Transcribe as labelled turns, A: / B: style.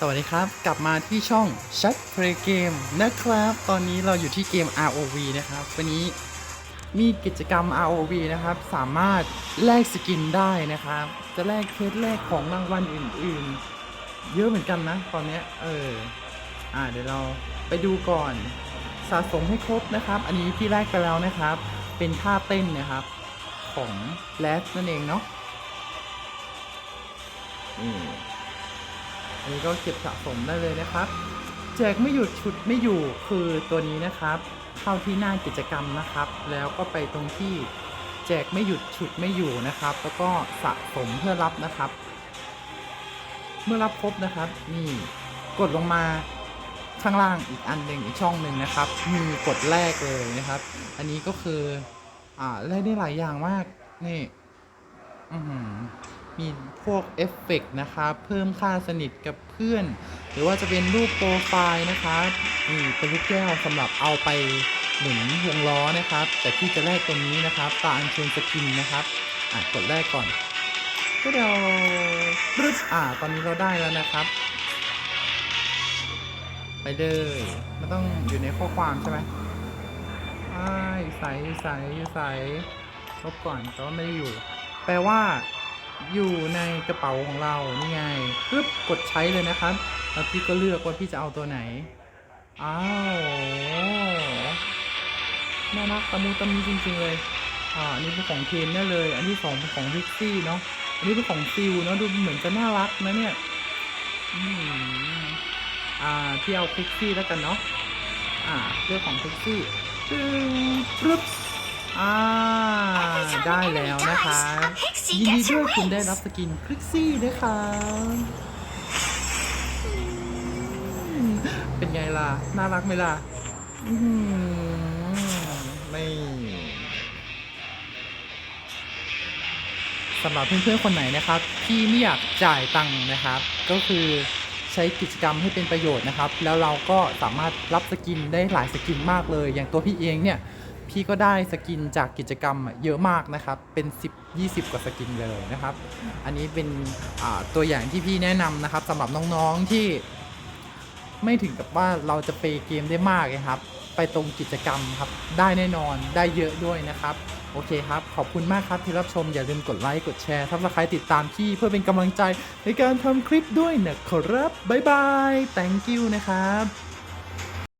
A: สวัสดีครับ กลับมาที่ช่องชัดเพลย์เกมนะครับ ตอนนี้เราอยู่ที่เกม ROV นะครับ วันนี้มีกิจกรรม ROV นะครับ สามารถแลกสกินได้นะครับ จะแลกเพชรแลกของรางวัลอื่นๆ เยอะเหมือนกันนะ ตอนนี้เออ อ่าเดี๋ยวเราไปดูก่อนสะสมให้ครบนะครับ อันนี้ที่แรกไปแล้วนะครับ เป็นท่าเต้นนะครับ ของแลสนั่นเองเนาะนี่ นนี้ก็เก็บสะสมได้เลยนะครับ แจกไม่หยุดชุดไม่อยู่คือตัวนี้นะครับ เข้าที่หน้ากิจกรรมนะครับ แล้วก็ไปตรงที่แจกไม่หยุดฉุดไม่อยู่นะครับ แล้วก็สะสมเพื่อรับนะครับ เมื่อรับครบนะครับนี่กดลงมาข้างล่างอีกอันหนึ่งอีกช่องหนึ่งนะครับ มีกดแรกเลยนะครับ อันนี้ก็คืออ่าแลกได้หลายอย่างมากนี่อือหือ มีพวกเอฟเฟกต์นะครับเพิ่มค่าสนิทกับเพื่อน หรือว่าจะเป็นรูปโปรไฟล์นะครับนี่เป็นลูกแก้วสำหรับเอาไปหมุนวงล้อนะครับ แต่ที่จะแลกตัวนี้นะครับตาอัญเชิญสกินนะครับอะกดแรกก่อนก็เดี๋ยวปึ๊บอ่าตอนนี้เราได้แล้วนะครับ ไปเลยไม่ต้องอยู่ในข้อความใช่ไหมอ้ายใส่ใส่ใส่ลบก่อนแต่ว่าไม่ได้อยู่ แปลว่า อยู่ในกระเป๋าของเรา นี่ไงปึ๊บกดใช้เลยนะครับ แล้วพี่ก็เลือกว่าพี่จะเอาตัวไหน อ้าวน่ารักตะมูตะมีจริง ๆ เลย อ่าอันนี้เป็นของเทนแน่เลย อันที่สองเป็นของวิกซี่เนาะ อันนี้เป็นของซิลเนาะ ดูเหมือนจะน่ารักนะเนี่ย อืมอ่าพี่เอาพิกซี่แล้วกันเนาะ อ่าเลือกของพิกซี่ปึ๊บ อ่าได้แล้วนะคะยินดีด้วยคุณได้รับสกินคลิกซี่ด้วยค่ะเป็นไงล่ะ น่ารักไหมล่ะไม่สำหรับเพื่อนๆคนไหนนะครับ ที่ไม่อยากจ่ายตังค์นะครับ ก็คือใช้กิจกรรมให้เป็นประโยชน์นะครับ แล้วเราก็สามารถรับสกินได้หลายสกินมากเลย อย่างตัวพี่เองเนี่ย พี่ก็ได้สกินจากกิจกรรมเยอะมากนะครับ เป็น 10 20 กว่าสกินเลยนะครับ อันนี้เป็นตัวอย่างที่พี่แนะนำนะครับสำหรับน้องๆที่ไม่ถึงกับว่าเราจะเปเกมได้มากนะครับ ไปตรงกิจกรรมครับ ได้แน่นอนได้เยอะด้วยนะครับ โอเคครับ ขอบคุณมากครับที่รับชมอย่าลืมกดไลค์กดแชร์ทับสไครต์ติดตามพี่เพื่อเป็นกำลังใจในการทำคลิปด้วยนะครับบ๊ายบาย thank you นะครับ